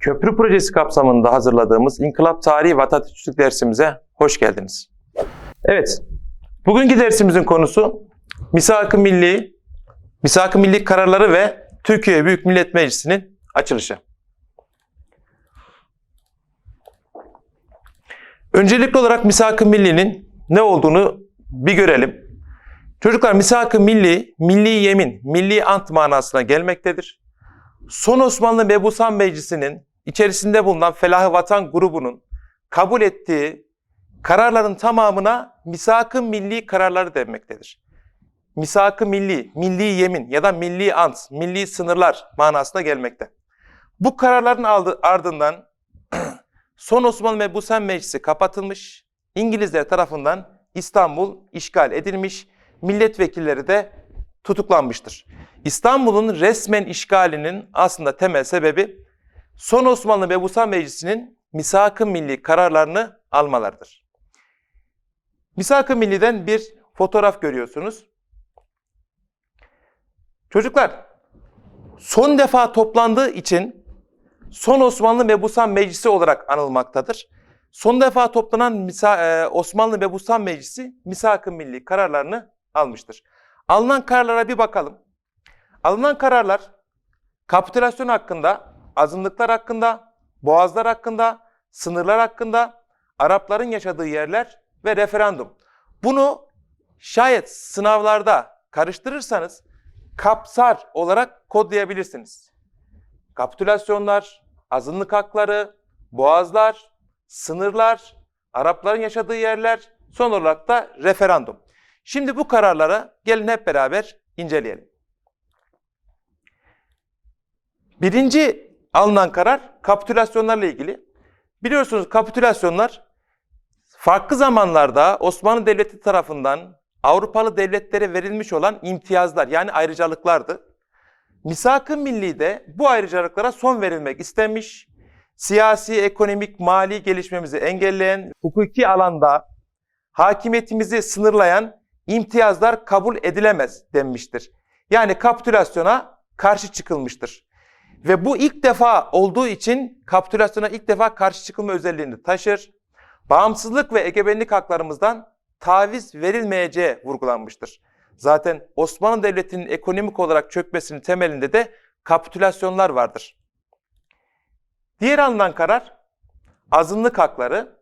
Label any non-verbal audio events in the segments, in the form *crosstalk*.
Köprü projesi kapsamında hazırladığımız İnkılap Tarihi ve Atatürkçülük dersimize hoş geldiniz. Evet, bugünkü dersimizin konusu Misak-ı Milli, Misak-ı Milli kararları ve Türkiye Büyük Millet Meclisi'nin açılışı. Öncelikli olarak Misak-ı Milli'nin ne olduğunu bir görelim. Çocuklar Misak-ı Milli, milli yemin, milli ant manasına gelmektedir. Son Osmanlı Mebusan Meclisi'nin içerisinde bulunan Felah-ı Vatan grubunun kabul ettiği kararların tamamına misak-ı milli kararları denmektedir. Misak-ı milli, milli yemin ya da milli ant, milli sınırlar manasına gelmekte. Bu kararların ardından *clears throat* son Osmanlı Mebusan Meclisi kapatılmış, İngilizler tarafından İstanbul işgal edilmiş, milletvekilleri de tutuklanmıştır. İstanbul'un resmen işgalinin aslında temel sebebi son Osmanlı Mebusan Meclisi'nin misak-ı milli kararlarını almalarıdır. Misak-ı Milli'den bir fotoğraf görüyorsunuz. Çocuklar, son defa toplandığı için son Osmanlı Mebusan Meclisi olarak anılmaktadır. Son defa toplanan Misa- e, Osmanlı Mebusan Meclisi misak-ı milli kararlarını almıştır. Alınan kararlara bir bakalım. Alınan kararlar kapitülasyon hakkında, azınlıklar hakkında, boğazlar hakkında, sınırlar hakkında, Arapların yaşadığı yerler ve referandum. Bunu şayet sınavlarda karıştırırsanız kapsar olarak kodlayabilirsiniz. Kapitülasyonlar, azınlık hakları, boğazlar, sınırlar, Arapların yaşadığı yerler, son olarak da referandum. Şimdi bu kararlara gelin hep beraber inceleyelim. Birinci alınan karar kapitülasyonlarla ilgili. Biliyorsunuz kapitülasyonlar farklı zamanlarda Osmanlı Devleti tarafından Avrupalı devletlere verilmiş olan imtiyazlar yani ayrıcalıklardı. Misak-ı Milli'de bu ayrıcalıklara son verilmek istenmiş. Siyasi, ekonomik, mali gelişmemizi engelleyen, hukuki alanda hakimiyetimizi sınırlayan imtiyazlar kabul edilemez denmiştir. Yani kapitülasyona karşı çıkılmıştır. Ve bu ilk defa olduğu için kapitülasyona ilk defa karşı çıkılma özelliğini taşır. Bağımsızlık ve egemenlik haklarımızdan taviz verilmeyeceği vurgulanmıştır. Zaten Osmanlı Devleti'nin ekonomik olarak çökmesinin temelinde de kapitülasyonlar vardır. Diğer alınan karar azınlık hakları.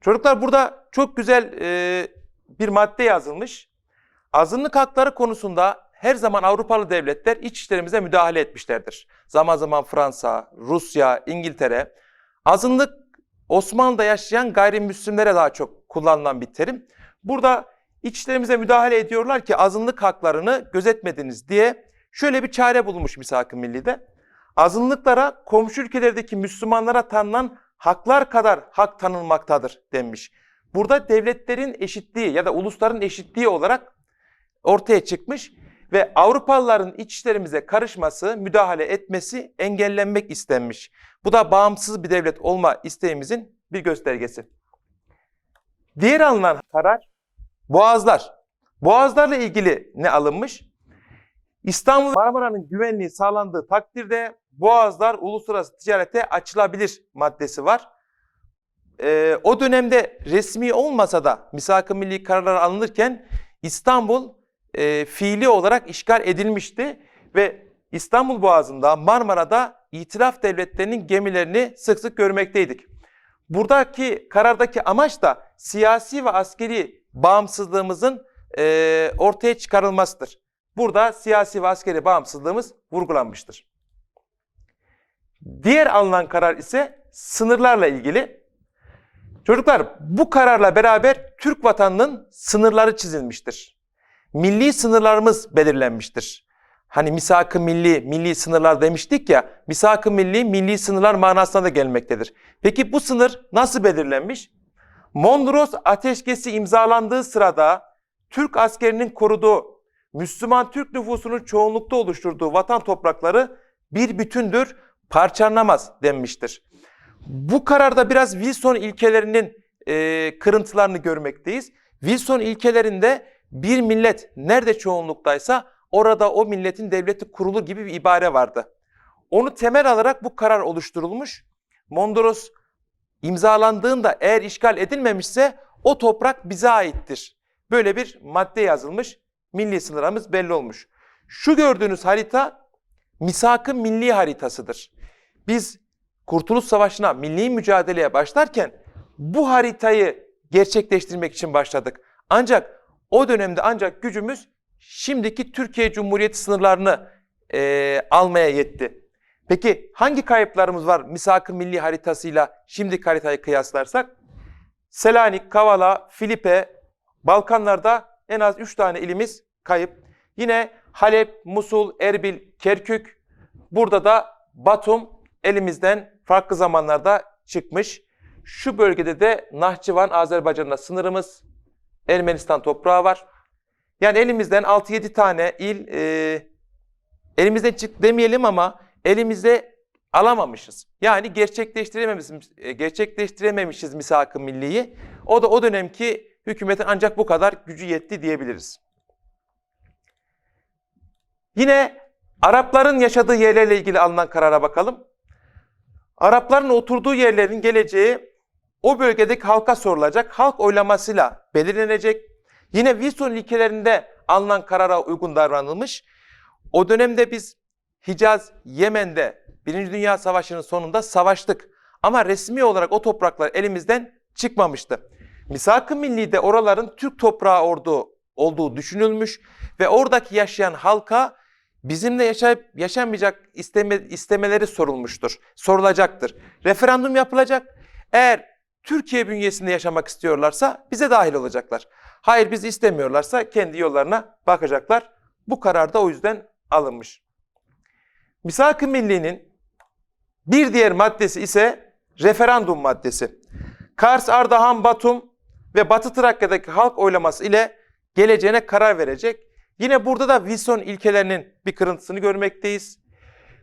Çocuklar burada çok güzel e, bir madde yazılmış. Azınlık hakları konusunda her zaman Avrupalı devletler iç işlerimize müdahale etmişlerdir. Zaman zaman Fransa, Rusya, İngiltere. Azınlık Osmanlı'da yaşayan gayrimüslimlere daha çok kullanılan bir terim. Burada iç işlerimize müdahale ediyorlar ki azınlık haklarını gözetmediniz diye şöyle bir çare bulmuş Misak-ı Milli'de. Azınlıklara komşu ülkelerdeki Müslümanlara tanınan haklar kadar hak tanınmaktadır denmiş. Burada devletlerin eşitliği ya da ulusların eşitliği olarak ortaya çıkmış ve Avrupalıların iç işlerimize karışması, müdahale etmesi engellenmek istenmiş. Bu da bağımsız bir devlet olma isteğimizin bir göstergesi. Diğer alınan karar Boğazlar. Boğazlarla ilgili ne alınmış? İstanbul Marmara'nın güvenliği sağlandığı takdirde Boğazlar uluslararası ticarete açılabilir maddesi var. Ee, o dönemde resmi olmasa da misak-ı milli kararlar alınırken İstanbul e, fiili olarak işgal edilmişti ve İstanbul Boğazı'nda Marmara'da itiraf devletlerinin gemilerini sık sık görmekteydik. Buradaki karardaki amaç da siyasi ve askeri bağımsızlığımızın e, ortaya çıkarılmasıdır. Burada siyasi ve askeri bağımsızlığımız vurgulanmıştır. Diğer alınan karar ise sınırlarla ilgili. Çocuklar bu kararla beraber Türk vatanının sınırları çizilmiştir. Milli sınırlarımız belirlenmiştir. Hani misak-ı milli, milli sınırlar demiştik ya, misak-ı milli, milli sınırlar manasına da gelmektedir. Peki bu sınır nasıl belirlenmiş? Mondros Ateşkesi imzalandığı sırada Türk askerinin koruduğu, Müslüman Türk nüfusunun çoğunlukta oluşturduğu vatan toprakları bir bütündür, parçalanamaz denmiştir. Bu kararda biraz Wilson ilkelerinin e, kırıntılarını görmekteyiz. Wilson ilkelerinde bir millet nerede çoğunluktaysa orada o milletin devleti kurulur gibi bir ibare vardı. Onu temel alarak bu karar oluşturulmuş Mondros imzalandığında eğer işgal edilmemişse o toprak bize aittir. Böyle bir madde yazılmış. Milli sınırımız belli olmuş. Şu gördüğünüz harita misak-ı milli haritasıdır. Biz Kurtuluş Savaşı'na milli mücadeleye başlarken bu haritayı gerçekleştirmek için başladık. Ancak o dönemde ancak gücümüz şimdiki Türkiye Cumhuriyeti sınırlarını eee, almaya yetti. Peki hangi kayıplarımız var misak-ı milli haritasıyla şimdiki haritayı kıyaslarsak? Selanik, Kavala, Filipe, Balkanlarda en az 3 tane ilimiz kayıp. Yine Halep, Musul, Erbil, Kerkük, burada da Batum elimizden farklı zamanlarda çıkmış. Şu bölgede de Nahçıvan, Azerbaycan'la sınırımız, Ermenistan toprağı var. Yani elimizden 6-7 tane il e, elimizden çık demeyelim ama elimizde alamamışız. Yani gerçekleştirememişiz, e, gerçekleştirememişiz misak-ı milliyi. O da o dönemki hükümetin ancak bu kadar gücü yetti diyebiliriz. Yine Arapların yaşadığı yerlerle ilgili alınan karara bakalım. Arapların oturduğu yerlerin geleceği o bölgedeki halka sorulacak, halk oylamasıyla belirlenecek. Yine Wilson ilkelerinde alınan karara uygun davranılmış. O dönemde biz Hicaz, Yemen'de Birinci Dünya Savaşı'nın sonunda savaştık. Ama resmi olarak o topraklar elimizden çıkmamıştı. Misak-ı Milli'de oraların Türk toprağı olduğu, olduğu düşünülmüş ve oradaki yaşayan halka bizimle yaşayıp yaşamayacak isteme, istemeleri sorulmuştur, sorulacaktır. Referandum yapılacak. Eğer Türkiye bünyesinde yaşamak istiyorlarsa bize dahil olacaklar. Hayır bizi istemiyorlarsa kendi yollarına bakacaklar. Bu karar da o yüzden alınmış. Misak-ı Milli'nin bir diğer maddesi ise referandum maddesi. Kars, Ardahan, Batum ve Batı Trakya'daki halk oylaması ile geleceğine karar verecek. Yine burada da Wilson ilkelerinin bir kırıntısını görmekteyiz.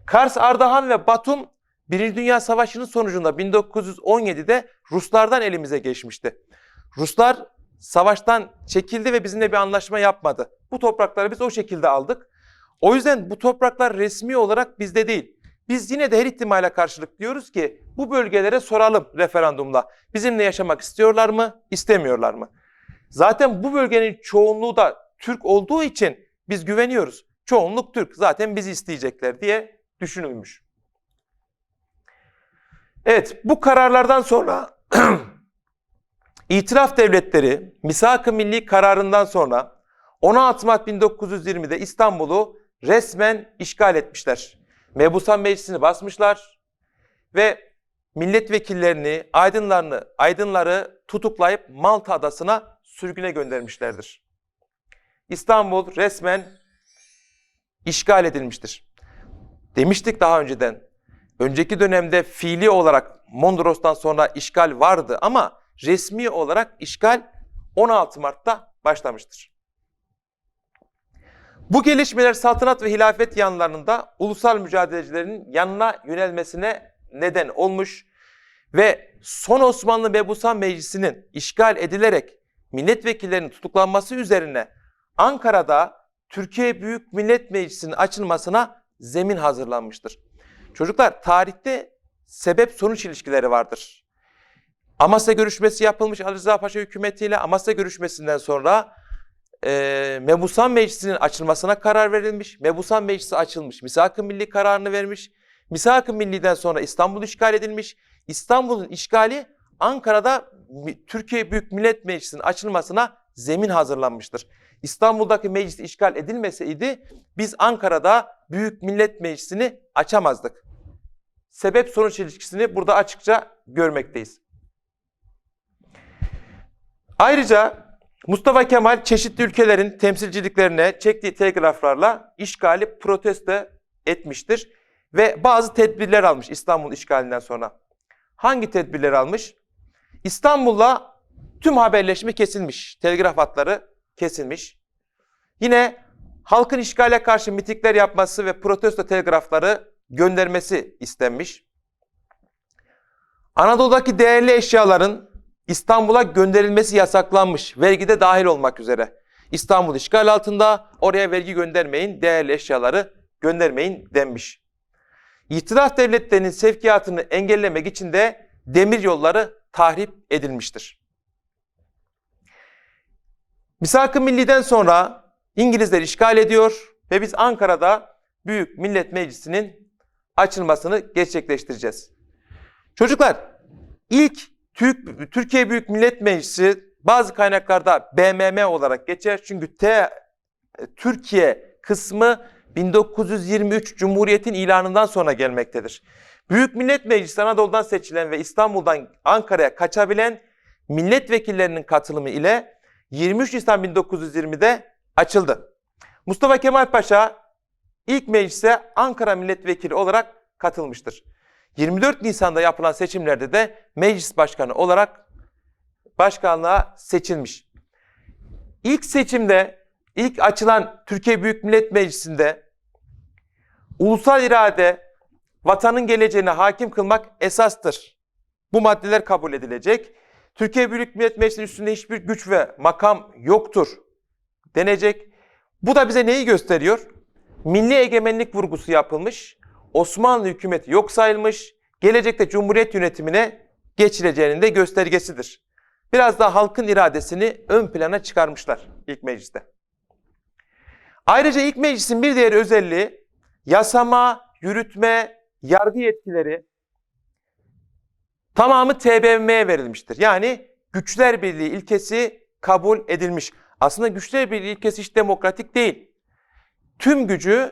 Kars, Ardahan ve Batum Birinci Dünya Savaşı'nın sonucunda 1917'de Ruslardan elimize geçmişti. Ruslar savaştan çekildi ve bizimle bir anlaşma yapmadı. Bu toprakları biz o şekilde aldık. O yüzden bu topraklar resmi olarak bizde değil. Biz yine de her ihtimale karşılık diyoruz ki bu bölgelere soralım referandumla. Bizimle yaşamak istiyorlar mı, istemiyorlar mı? Zaten bu bölgenin çoğunluğu da Türk olduğu için biz güveniyoruz. Çoğunluk Türk. Zaten bizi isteyecekler diye düşünülmüş. Evet, bu kararlardan sonra *clears throat* itiraf devletleri misak-ı milli kararından sonra 16 Mart 1920'de İstanbul'u resmen işgal etmişler. Mebusan Meclisi'ni basmışlar ve milletvekillerini, aydınlarını, aydınları tutuklayıp Malta adasına sürgüne göndermişlerdir. İstanbul resmen işgal edilmiştir. Demiştik daha önceden. Önceki dönemde fiili olarak Mondros'tan sonra işgal vardı ama resmi olarak işgal 16 Mart'ta başlamıştır. Bu gelişmeler saltanat ve hilafet yanlarında ulusal mücadelecilerin yanına yönelmesine neden olmuş ve son Osmanlı Mebusan Meclisi'nin işgal edilerek milletvekillerinin tutuklanması üzerine Ankara'da Türkiye Büyük Millet Meclisi'nin açılmasına zemin hazırlanmıştır. Çocuklar tarihte sebep sonuç ilişkileri vardır. Amasya görüşmesi yapılmış Ali Rıza Paşa hükümetiyle Amasya görüşmesinden sonra e, Mebusan Meclisi'nin açılmasına karar verilmiş. Mebusan Meclisi açılmış. Misak-ı Milli kararını vermiş. Misak-ı Milli'den sonra İstanbul işgal edilmiş. İstanbul'un işgali Ankara'da Türkiye Büyük Millet Meclisi'nin açılmasına zemin hazırlanmıştır. İstanbul'daki meclis işgal edilmeseydi biz Ankara'da Büyük Millet Meclisi'ni açamazdık. Sebep sonuç ilişkisini burada açıkça görmekteyiz. Ayrıca Mustafa Kemal çeşitli ülkelerin temsilciliklerine çektiği telgraflarla işgali protesto etmiştir ve bazı tedbirler almış İstanbul işgalinden sonra. Hangi tedbirler almış? İstanbul'la tüm haberleşme kesilmiş, telgraf hatları kesilmiş. Yine halkın işgale karşı mitikler yapması ve protesto telgrafları göndermesi istenmiş. Anadolu'daki değerli eşyaların İstanbul'a gönderilmesi yasaklanmış. Vergide dahil olmak üzere. İstanbul işgal altında oraya vergi göndermeyin, değerli eşyaları göndermeyin denmiş. İhtilaf devletlerinin sevkiyatını engellemek için de demir yolları tahrip edilmiştir. Misak-ı Milli'den sonra İngilizler işgal ediyor ve biz Ankara'da Büyük Millet Meclisi'nin açılmasını gerçekleştireceğiz. Çocuklar, ilk Türk, Türkiye Büyük Millet Meclisi bazı kaynaklarda BMM olarak geçer. Çünkü T Türkiye kısmı 1923 Cumhuriyet'in ilanından sonra gelmektedir. Büyük Millet Meclisi Anadolu'dan seçilen ve İstanbul'dan Ankara'ya kaçabilen milletvekillerinin katılımı ile 23 Nisan 1920'de açıldı. Mustafa Kemal Paşa ilk meclise Ankara milletvekili olarak katılmıştır. 24 Nisan'da yapılan seçimlerde de meclis başkanı olarak başkanlığa seçilmiş. İlk seçimde, ilk açılan Türkiye Büyük Millet Meclisi'nde ulusal irade, vatanın geleceğine hakim kılmak esastır. Bu maddeler kabul edilecek. Türkiye Büyük Millet Meclisi'nin üstünde hiçbir güç ve makam yoktur denecek. Bu da bize neyi gösteriyor? Milli egemenlik vurgusu yapılmış. Osmanlı hükümeti yok sayılmış. Gelecekte Cumhuriyet yönetimine geçileceğinin de göstergesidir. Biraz daha halkın iradesini ön plana çıkarmışlar ilk mecliste. Ayrıca ilk meclisin bir diğer özelliği yasama, yürütme, yargı yetkileri tamamı TBMM'ye verilmiştir. Yani güçler birliği ilkesi kabul edilmiş. Aslında güçler birliği ilkesi hiç demokratik değil. Tüm gücü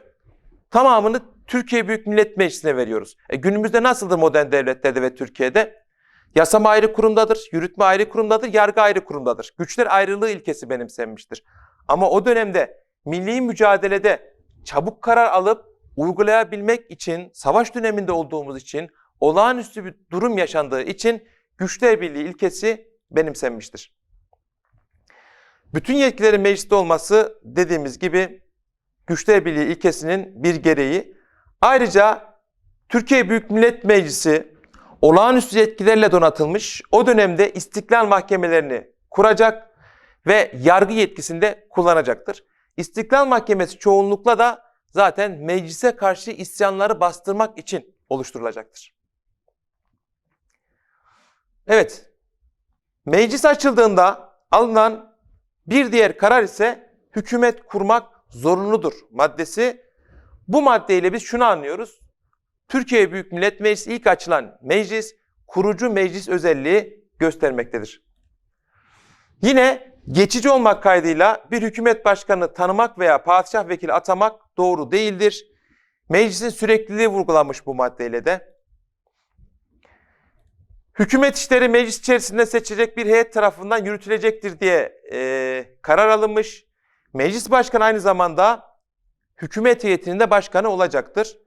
tamamını Türkiye Büyük Millet Meclisi'ne veriyoruz. E günümüzde nasıldır modern devletlerde ve Türkiye'de? Yasama ayrı kurumdadır, yürütme ayrı kurumdadır, yargı ayrı kurumdadır. Güçler ayrılığı ilkesi benimsenmiştir. Ama o dönemde milli mücadelede çabuk karar alıp uygulayabilmek için, savaş döneminde olduğumuz için, olağanüstü bir durum yaşandığı için güçler birliği ilkesi benimsenmiştir. Bütün yetkilerin mecliste olması dediğimiz gibi güçler birliği ilkesinin bir gereği. Ayrıca Türkiye Büyük Millet Meclisi olağanüstü yetkilerle donatılmış. O dönemde istiklal mahkemelerini kuracak ve yargı yetkisini de kullanacaktır. İstiklal Mahkemesi çoğunlukla da zaten meclise karşı isyanları bastırmak için oluşturulacaktır. Evet, meclis açıldığında alınan bir diğer karar ise hükümet kurmak zorunludur maddesi. Bu maddeyle biz şunu anlıyoruz. Türkiye Büyük Millet Meclisi ilk açılan meclis kurucu meclis özelliği göstermektedir. Yine geçici olmak kaydıyla bir hükümet başkanını tanımak veya padişah vekili atamak doğru değildir. Meclisin sürekliliği vurgulanmış bu maddeyle de. Hükümet işleri meclis içerisinde seçilecek bir heyet tarafından yürütülecektir diye e, karar alınmış. Meclis başkanı aynı zamanda hükümet heyetinin de başkanı olacaktır.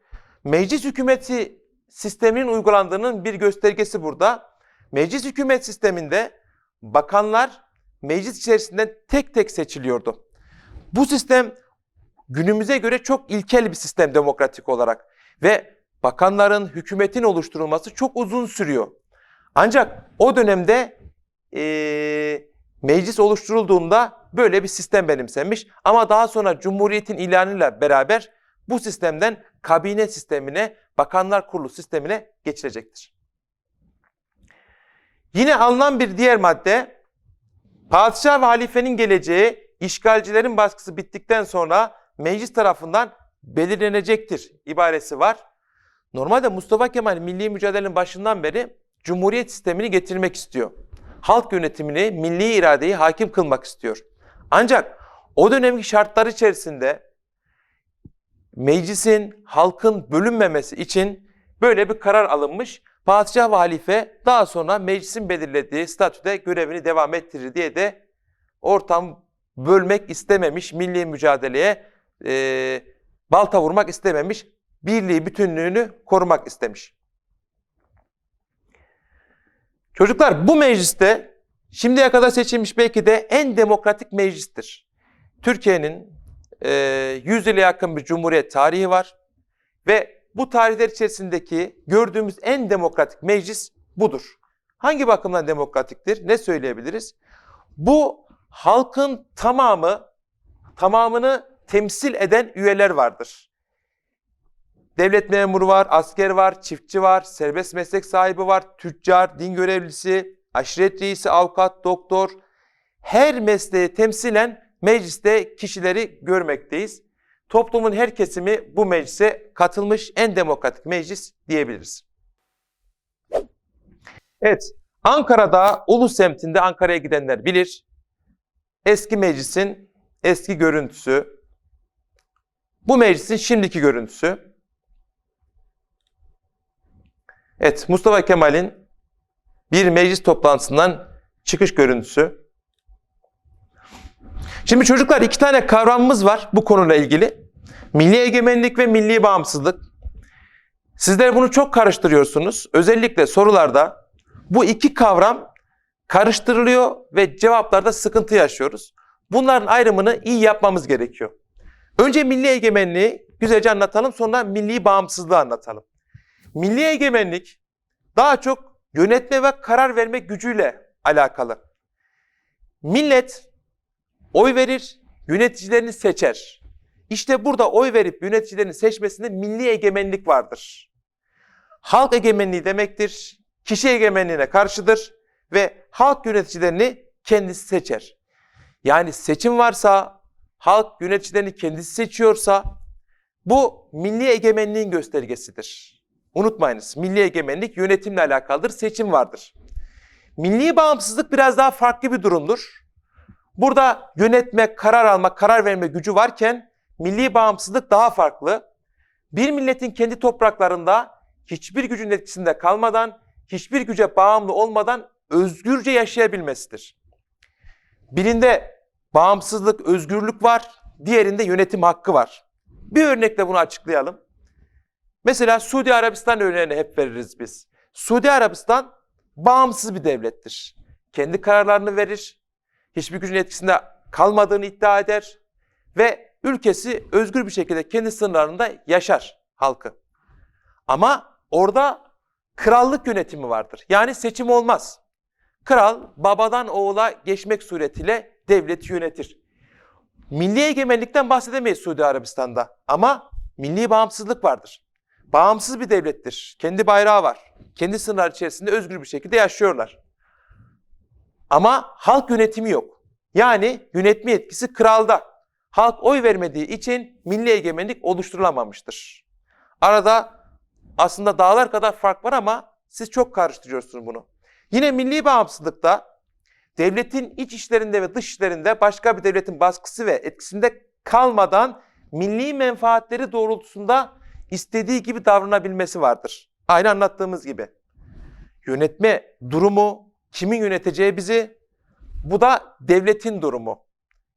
Meclis hükümeti sisteminin uygulandığının bir göstergesi burada. Meclis hükümet sisteminde bakanlar meclis içerisinden tek tek seçiliyordu. Bu sistem günümüze göre çok ilkel bir sistem demokratik olarak ve bakanların, hükümetin oluşturulması çok uzun sürüyor. Ancak o dönemde e, meclis oluşturulduğunda böyle bir sistem benimsenmiş. Ama daha sonra Cumhuriyet'in ilanıyla beraber bu sistemden kabine sistemine, bakanlar kurulu sistemine geçilecektir. Yine alınan bir diğer madde, padişah ve halifenin geleceği işgalcilerin baskısı bittikten sonra meclis tarafından belirlenecektir ibaresi var. Normalde Mustafa Kemal milli mücadelenin başından beri cumhuriyet sistemini getirmek istiyor. Halk yönetimini, milli iradeyi hakim kılmak istiyor. Ancak o dönemki şartlar içerisinde meclisin, halkın bölünmemesi için böyle bir karar alınmış. Padişah ve halife daha sonra meclisin belirlediği statüde görevini devam ettirir diye de ortam bölmek istememiş, milli mücadeleye e, balta vurmak istememiş, birliği, bütünlüğünü korumak istemiş. Çocuklar bu mecliste şimdiye kadar seçilmiş belki de en demokratik meclistir. Türkiye'nin e, 100 yıla yakın bir cumhuriyet tarihi var ve bu tarihler içerisindeki gördüğümüz en demokratik meclis budur. Hangi bakımdan demokratiktir? Ne söyleyebiliriz? Bu halkın tamamı, tamamını temsil eden üyeler vardır. Devlet memuru var, asker var, çiftçi var, serbest meslek sahibi var, tüccar, din görevlisi, aşiret reisi, avukat, doktor. Her mesleği temsilen mecliste kişileri görmekteyiz. Toplumun her kesimi bu meclise katılmış en demokratik meclis diyebiliriz. Evet, Ankara'da Ulu semtinde Ankara'ya gidenler bilir. Eski meclisin eski görüntüsü. Bu meclisin şimdiki görüntüsü. Evet, Mustafa Kemal'in bir meclis toplantısından çıkış görüntüsü. Şimdi çocuklar iki tane kavramımız var bu konuyla ilgili. Milli egemenlik ve milli bağımsızlık. Sizler bunu çok karıştırıyorsunuz. Özellikle sorularda bu iki kavram karıştırılıyor ve cevaplarda sıkıntı yaşıyoruz. Bunların ayrımını iyi yapmamız gerekiyor. Önce milli egemenliği güzelce anlatalım sonra milli bağımsızlığı anlatalım. Milli egemenlik daha çok yönetme ve karar verme gücüyle alakalı. Millet oy verir, yöneticilerini seçer. İşte burada oy verip yöneticilerini seçmesinde milli egemenlik vardır. Halk egemenliği demektir, kişi egemenliğine karşıdır ve halk yöneticilerini kendisi seçer. Yani seçim varsa, halk yöneticilerini kendisi seçiyorsa bu milli egemenliğin göstergesidir. Unutmayınız milli egemenlik yönetimle alakalıdır, seçim vardır. Milli bağımsızlık biraz daha farklı bir durumdur. Burada yönetme, karar alma, karar verme gücü varken milli bağımsızlık daha farklı. Bir milletin kendi topraklarında hiçbir gücün etkisinde kalmadan, hiçbir güce bağımlı olmadan özgürce yaşayabilmesidir. Birinde bağımsızlık, özgürlük var, diğerinde yönetim hakkı var. Bir örnekle bunu açıklayalım. Mesela Suudi Arabistan örneğini hep veririz biz. Suudi Arabistan bağımsız bir devlettir. Kendi kararlarını verir, hiçbir gücün etkisinde kalmadığını iddia eder ve ülkesi özgür bir şekilde kendi sınırlarında yaşar halkı. Ama orada krallık yönetimi vardır. Yani seçim olmaz. Kral babadan oğula geçmek suretiyle devleti yönetir. Milli egemenlikten bahsedemeyiz Suudi Arabistan'da ama milli bağımsızlık vardır. Bağımsız bir devlettir. Kendi bayrağı var. Kendi sınırlar içerisinde özgür bir şekilde yaşıyorlar. Ama halk yönetimi yok. Yani yönetme yetkisi kralda. Halk oy vermediği için milli egemenlik oluşturulamamıştır. Arada aslında dağlar kadar fark var ama siz çok karıştırıyorsunuz bunu. Yine milli bağımsızlıkta devletin iç işlerinde ve dış işlerinde başka bir devletin baskısı ve etkisinde kalmadan milli menfaatleri doğrultusunda istediği gibi davranabilmesi vardır. Aynı anlattığımız gibi. Yönetme durumu, kimin yöneteceği bizi, bu da devletin durumu.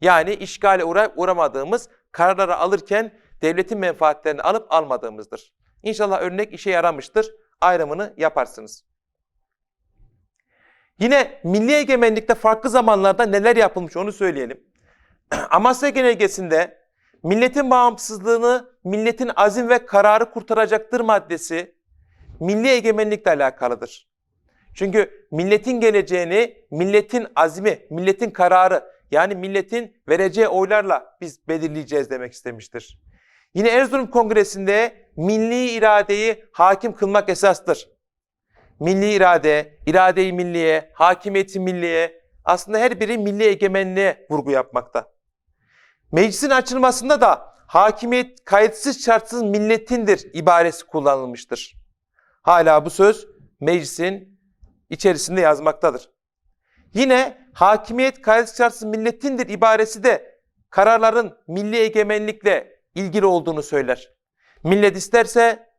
Yani işgale uğra uğramadığımız kararları alırken devletin menfaatlerini alıp almadığımızdır. İnşallah örnek işe yaramıştır. Ayrımını yaparsınız. Yine milli egemenlikte farklı zamanlarda neler yapılmış onu söyleyelim. *clears throat* Amasya Genelgesi'nde milletin bağımsızlığını milletin azim ve kararı kurtaracaktır maddesi milli egemenlikle alakalıdır. Çünkü milletin geleceğini milletin azmi, milletin kararı yani milletin vereceği oylarla biz belirleyeceğiz demek istemiştir. Yine Erzurum Kongresi'nde milli iradeyi hakim kılmak esastır. Milli irade, irade-i milliye, hakimiyeti milliye aslında her biri milli egemenliğe vurgu yapmakta. Meclisin açılmasında da hakimiyet kayıtsız şartsız milletindir ibaresi kullanılmıştır. Hala bu söz meclisin içerisinde yazmaktadır. Yine hakimiyet kayıtsız şartsız milletindir ibaresi de kararların milli egemenlikle ilgili olduğunu söyler. Millet isterse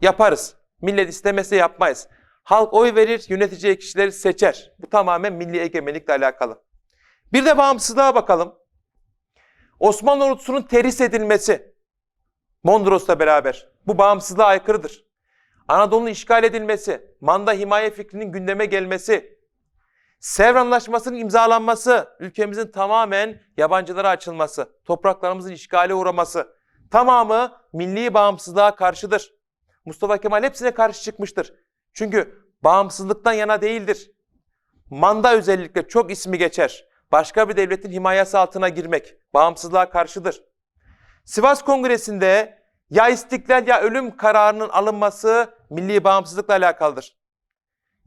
yaparız. Millet istemese yapmayız. Halk oy verir, yöneteceği kişileri seçer. Bu tamamen milli egemenlikle alakalı. Bir de bağımsızlığa bakalım. Osmanlı ordusunun terhis edilmesi Mondros'la beraber bu bağımsızlığa aykırıdır. Anadolu'nun işgal edilmesi, manda himaye fikrinin gündeme gelmesi, Sevr Anlaşması'nın imzalanması, ülkemizin tamamen yabancılara açılması, topraklarımızın işgale uğraması tamamı milli bağımsızlığa karşıdır. Mustafa Kemal hepsine karşı çıkmıştır. Çünkü bağımsızlıktan yana değildir. Manda özellikle çok ismi geçer. Başka bir devletin himayesi altına girmek bağımsızlığa karşıdır. Sivas Kongresi'nde Ya istiklal ya ölüm kararının alınması milli bağımsızlıkla alakalıdır.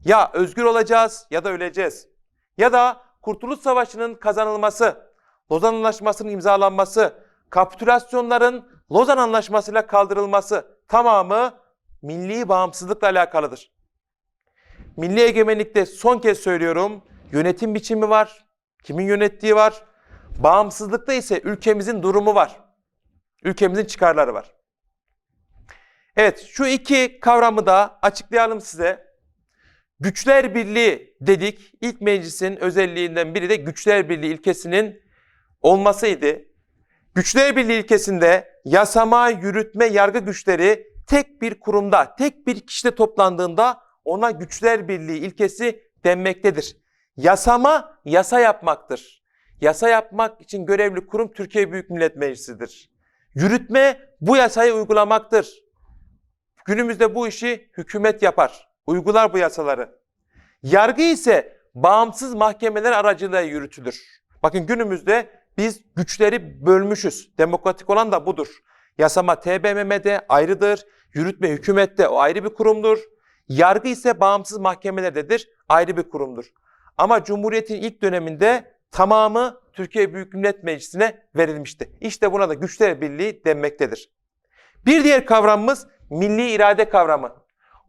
Ya özgür olacağız ya da öleceğiz. Ya da Kurtuluş Savaşı'nın kazanılması, Lozan Anlaşması'nın imzalanması, kapitülasyonların Lozan Anlaşması'yla kaldırılması tamamı milli bağımsızlıkla alakalıdır. Milli egemenlikte son kez söylüyorum yönetim biçimi var, kimin yönettiği var. Bağımsızlıkta ise ülkemizin durumu var. Ülkemizin çıkarları var. Evet şu iki kavramı da açıklayalım size. Güçler Birliği dedik. İlk meclisin özelliğinden biri de Güçler Birliği ilkesinin olmasıydı. Güçler Birliği ilkesinde yasama, yürütme, yargı güçleri tek bir kurumda, tek bir kişide toplandığında ona Güçler Birliği ilkesi denmektedir. Yasama, yasa yapmaktır. Yasa yapmak için görevli kurum Türkiye Büyük Millet Meclisi'dir. Yürütme bu yasayı uygulamaktır. Günümüzde bu işi hükümet yapar, uygular bu yasaları. Yargı ise bağımsız mahkemeler aracılığıyla yürütülür. Bakın günümüzde biz güçleri bölmüşüz. Demokratik olan da budur. Yasama TBMM'de ayrıdır. Yürütme hükümette o ayrı bir kurumdur. Yargı ise bağımsız mahkemelerdedir. Ayrı bir kurumdur. Ama Cumhuriyet'in ilk döneminde tamamı Türkiye Büyük Millet Meclisi'ne verilmişti. İşte buna da güçler birliği denmektedir. Bir diğer kavramımız milli irade kavramı.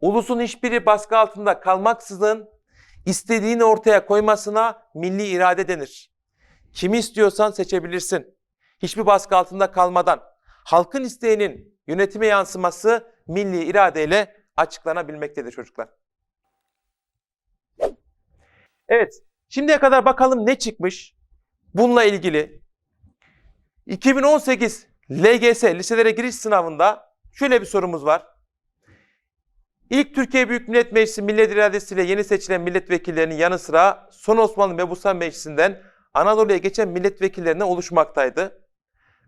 Ulusun hiçbiri baskı altında kalmaksızın istediğini ortaya koymasına milli irade denir. Kimi istiyorsan seçebilirsin. Hiçbir baskı altında kalmadan. Halkın isteğinin yönetime yansıması milli iradeyle açıklanabilmektedir çocuklar. Evet, şimdiye kadar bakalım ne çıkmış bununla ilgili. 2018 LGS liselere giriş sınavında şöyle bir sorumuz var. İlk Türkiye Büyük Millet Meclisi millet iradesiyle yeni seçilen milletvekillerinin yanı sıra son Osmanlı Mebusan Meclisi'nden Anadolu'ya geçen milletvekillerine oluşmaktaydı.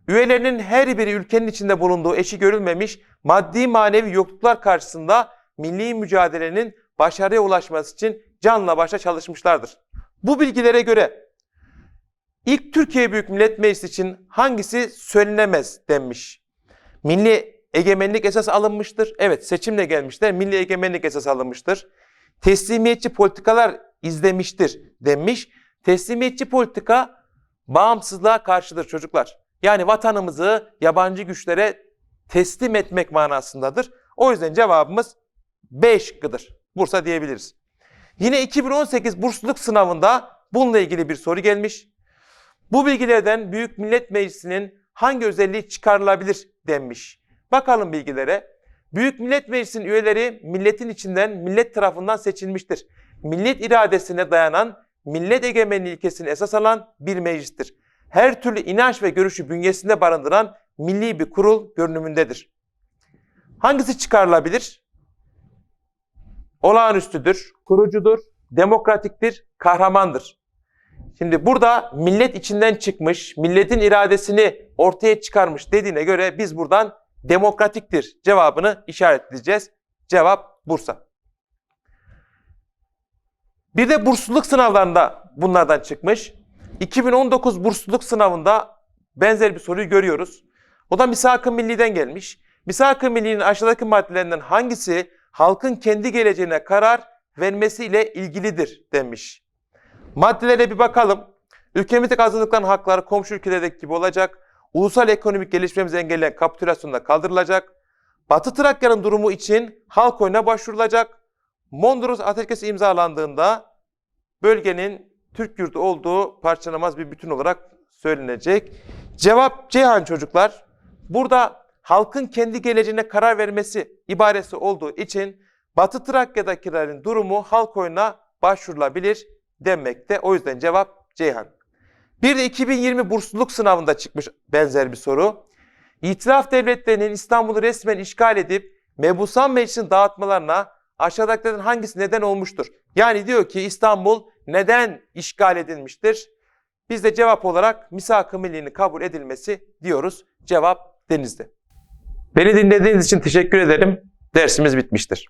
Üyelerinin her biri ülkenin içinde bulunduğu eşi görülmemiş maddi manevi yokluklar karşısında milli mücadelenin başarıya ulaşması için canla başla çalışmışlardır. Bu bilgilere göre ilk Türkiye Büyük Millet Meclisi için hangisi söylenemez denmiş. Milli egemenlik esas alınmıştır. Evet seçimle gelmişler. Milli egemenlik esas alınmıştır. Teslimiyetçi politikalar izlemiştir denmiş. Teslimiyetçi politika bağımsızlığa karşıdır çocuklar. Yani vatanımızı yabancı güçlere teslim etmek manasındadır. O yüzden cevabımız B şıkkıdır. Bursa diyebiliriz. Yine 2018 bursluluk sınavında bununla ilgili bir soru gelmiş. Bu bilgilerden Büyük Millet Meclisi'nin hangi özelliği çıkarılabilir denmiş. Bakalım bilgilere. Büyük Millet Meclisi'nin üyeleri milletin içinden millet tarafından seçilmiştir. Millet iradesine dayanan millet egemenliği ilkesini esas alan bir meclistir. Her türlü inanç ve görüşü bünyesinde barındıran milli bir kurul görünümündedir. Hangisi çıkarılabilir? Olağanüstüdür, kurucudur, demokratiktir, kahramandır. Şimdi burada millet içinden çıkmış, milletin iradesini ortaya çıkarmış dediğine göre biz buradan demokratiktir cevabını işaretleyeceğiz. Cevap Bursa. Bir de bursluluk sınavlarında bunlardan çıkmış. 2019 bursluluk sınavında benzer bir soruyu görüyoruz. O da Misak-ı Milli'den gelmiş. Misak-ı Milli'nin aşağıdaki maddelerinden hangisi halkın kendi geleceğine karar vermesiyle ilgilidir demiş. Maddelere bir bakalım. Ülkemizde kazandıkların hakları komşu ülkelerdeki gibi olacak. Ulusal ekonomik gelişmemizi engelleyen kapitülasyonda kaldırılacak. Batı Trakya'nın durumu için halk oyuna başvurulacak. Mondros Ateşkesi imzalandığında bölgenin Türk yurdu olduğu parçalamaz bir bütün olarak söylenecek. Cevap Ceyhan çocuklar. Burada halkın kendi geleceğine karar vermesi ibaresi olduğu için Batı Trakya'dakilerin durumu halk oyuna başvurulabilir denmekte. O yüzden cevap Ceyhan. Bir de 2020 bursluluk sınavında çıkmış benzer bir soru. İtiraf devletlerinin İstanbul'u resmen işgal edip Mebusan Meclisi'nin dağıtmalarına aşağıdakilerden hangisi neden olmuştur? Yani diyor ki İstanbul neden işgal edilmiştir? Biz de cevap olarak misak-ı kabul edilmesi diyoruz. Cevap denizde. Beni dinlediğiniz için teşekkür ederim. Dersimiz bitmiştir.